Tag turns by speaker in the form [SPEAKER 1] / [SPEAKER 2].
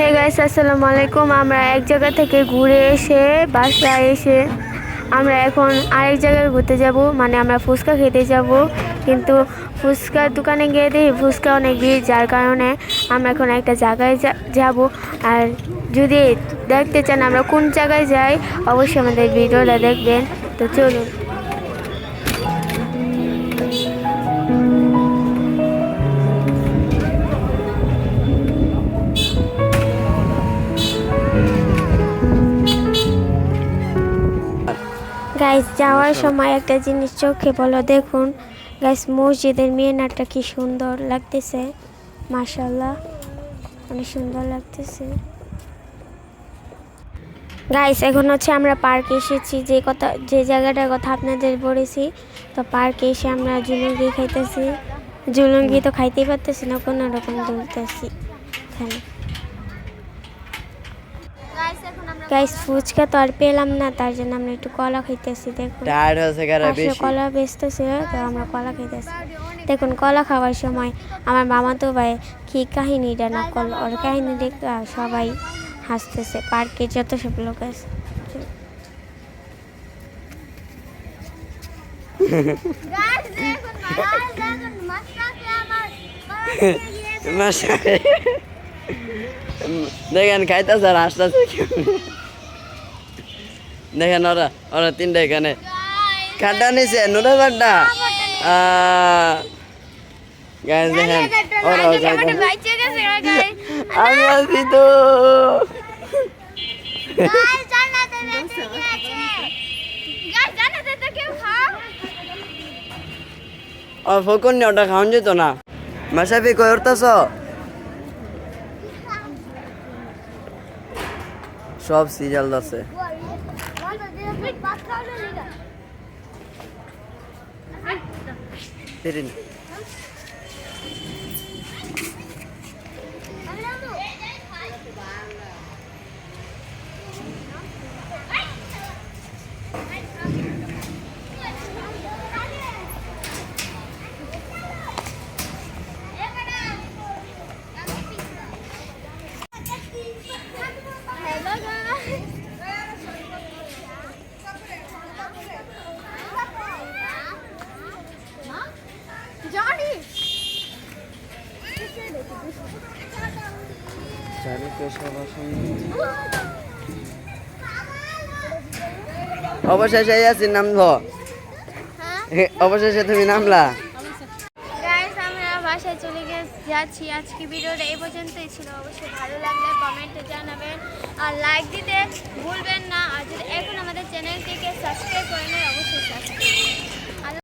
[SPEAKER 1] Hey guys আসসালামু আলাইকুম আমরা এক জায়গা থেকে ঘুরে এসে, বাসায় এসে আমরা এখন আরেক জায়গায় ঘুরতে যাব। মানে আমরা ফুচকা খেতে যাব। কিন্তু ফুচকার দোকানে গিয়ে দেখি ফুচকা অনেক ভিড়, যার কারণে আমরা এখন একটা জায়গায় যাব। আর যদি দেখতে চান আমরা কোন জায়গায় যাই, অবশ্যই আমাদের ভিডিওটা দেখবেন। তো চলুন। গাইস যাওয়ার সময় একটা জিনিস চোখে বলো দেখুন। গাইস মসজিদের মিনারটা কি সুন্দর লাগতেছে। মাশাল্লাহ অনেক সুন্দর লাগতেছে। গাইস এখন হচ্ছে আমরা পার্কে এসেছি। যে কথা যে জায়গাটার কথা আপনাদের বলেছি তো পার্কে এসে আমরা জুলুঙ্গি খাইতেছি। জুলুঙ্গি তো খাইতেই পারতেছি না কোনো রকম দুলতেছি এখানে গাইস ফুচকা তো আর পেলাম না তার জন্য আমরা একটু কলা খাইতেছি দেখুন।
[SPEAKER 2] টায়ার্ড হয়েছে কারা
[SPEAKER 1] পাশে
[SPEAKER 2] বেশি?
[SPEAKER 1] কলা বেচতেছিল তো আমরা কলা খাইতেছি। দেখুন কলা খাওয়ার সময় আমার মামা তো ভাই কি কাহিনীটা না করল ওর কাহিনী দেখে আর সবাই হাসতেছে পার্কে যত সব লোক আছে।
[SPEAKER 2] মশাই দেখেন খাইতেছে আর দেখেন ওরা ওরা তিনটা এখানে। খাড্ডা নিছে নুডল খাড্ডা গাছ দেখেন, ওরাও আমি ওটা খাওয়ান যেত না। মাসাফি কই উঠতেছ? সব সিরিয়াল আছে। তিরিন চারিতে সবার সঙ্গে অবশেষে ইয়াসিন নামব। হ্যাঁ? অবশেষে তুমি নামলা?
[SPEAKER 1] বাসায় চলে গেছি যাচ্ছি। আজকে ভিডিওটা এই পর্যন্তই ছিল। অবশ্যই ভালো লাগলে কমেন্টে জানাবেন। আর লাইক দিতে ভুলবেন না। আর যদি এখন আমাদের চ্যানেলটিকে সাবস্ক্রাইব করে নেয় অবশ্যই